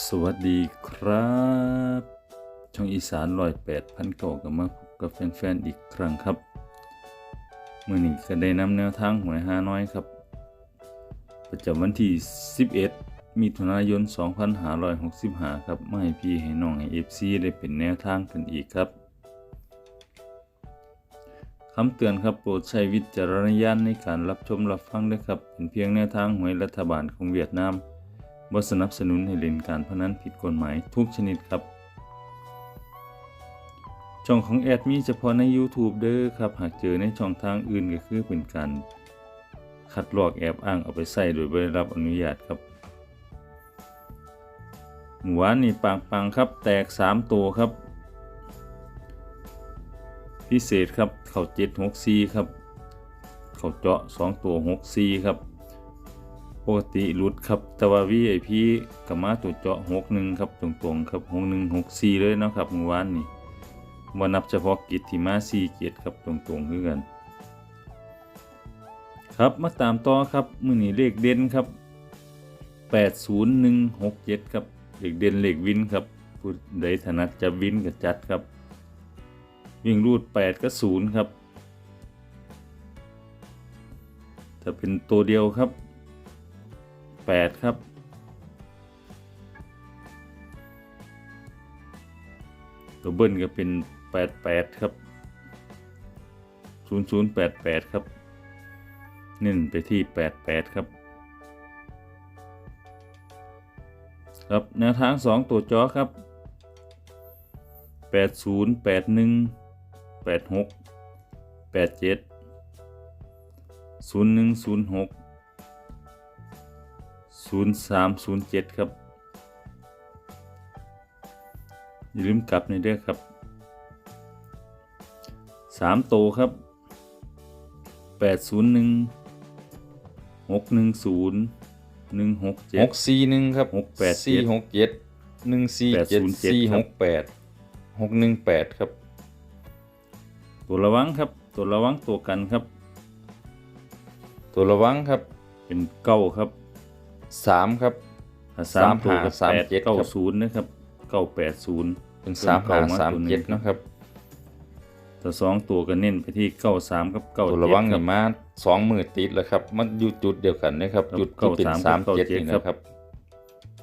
สวัสดีครับ ช่องอีสานลอยแปดพันเก่ากับมาพบกับแฟนๆอีกครั้งครับมื่อนี้ก็ได้นำแนวทางหวยฮาน้อยครับ ประจำวันที่ 11 มิถุนายน 2565 ครับมาให้พี่ให้น้องให้ FC ได้เป็นแนวทางกันอีกครับคำเตือนครับโปรดใช้วิจารณญาณในการรับชมรับฟังด้วยครับ เป็นเพียงแนวทางหวยรัฐบาลของเวียดนาม บ่สนับสนุนให้เล่นการพนันผิดกฎหมายทุกชนิดครับ ช่องของแอดมีเฉพาะใน YouTube เด้อครับ หากเจอในช่องทางอื่นก็คือเป็นการคัดลอกแอบอ้างเอาไปใส่โดยไม่ได้รับอนุญาตครับหวานนี่ปังปังครับ แตก 3 ตัวครับ พิเศษครับ เข่า7 6 4 ครับ เข่าเจาะ 2 ตัว 6 4 ครับ ปกติหลุดครับ แต่ว่า VIP กับมาตัวเจาะ61ครับตรงๆครับ61 64เลยนะครับเมื่อวานนี้ว่านับเฉพาะกิจที่มา4เกียรติครับตรงๆคือกัน ครับมาตามต่อครับมือนี้เลขเด่นครับ80167ครับเลขเด่นเลขวินครับผู้ใดถนัดจะวินก็จัดครับ วิ่งรูด8ก็0ครับถ้าเป็นตัวเดียวครับ 8 ครับ ตัวเบิ้ลก็เป็น 88 ครับ 0088 ครับนิ่นไปที่ 88 ครับ ครับแนวทาง 2 ตัวจอครับ 8081 86 87 0106 0307 ครับ อย่าลืมกลับในเด้อครับ 3 โตวครับ 801 610 167 หกสี่หนึ่งครับหกแปดเจ็ดสี่หกเจ็ดหนึ่งสี่เจ็ด807สี่ครัหบกแปดหกหนึ่งแปดครับ ตัวระวังครับ ตัวระวังตัวกันครับ ตัวระวังครับ เป็นเก้าครับ สามครับถ้าสามตัวกับสามแปดเจ็ดครับเก้าศูนย์นะครับเก้าแปดศูนย์เป็นสามหาสามเจ็ดนะครับถ้าสองตัวก็เน้นไปที่เก้าสามกับเก้าตัวเจ็ดระวังครันี่บมาสองมือติดแล้วครับ มันอยู่จุดเดียวกันนะครับครับจุดที่เป็นเก้าสาสามมเจ็ดเก้าเจ็ดนี่ครับนะครับ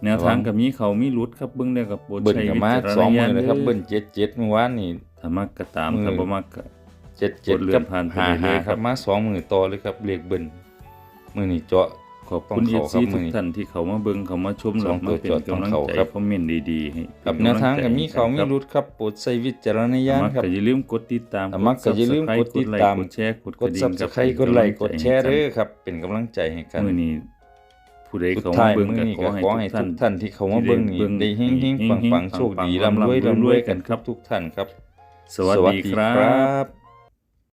แนวทางกับมีเขามีรุดครับเบิ้งได้กับโปรดเบิ้ลใช้กับวิมาจารสองณมืญาอณนะครับด้อเบิ้ลเจ็ดเจ็ดเมื่อวานนี่ถ้ามักก็ตามมือถ้าบ่มักก็เจ็ดเจ็ดกดเลื่กัอบนผ่านไปหาเรื่หาอยๆคครัรับบมาสองมือต่อเลยครับเรียกเบิ้ลมือนี่เจาะ ขอบคุณต้เอองฟเข้าซีครับทุกมื้อนี้ท่านที่เขามาเบิ่งเขามาชมสเราองมาเป็นตัวจดกำลังต้องใจเข้าครับคอมเมนต์ดีๆให้กับเป็นแนวทางำลักับใจมีเขามีครับรุดครับโปรดใช้วิจารณญาณมักครับก็อย่าลืมกดติดตามถ้ามักก็อย่าลืมกดติดตามกดแชร์กดกกดระดิ่ซังบคสรับไครต์กดไลค์กดแชร์เด้อครับ เป็นกำลังใจให้กันมื้อนี้ผู้ใดสุดเขามาท้ายเบิ่งมื้อก็นี้ขก็อให้ขอทุให้กท่าทุนกท่านที่เขามาเบิ่งนี่ได้เฮงๆปังๆโชคดีร่ำรวยร่ำรวยกันครับทุกท่านครับ สวัสดีครับครับ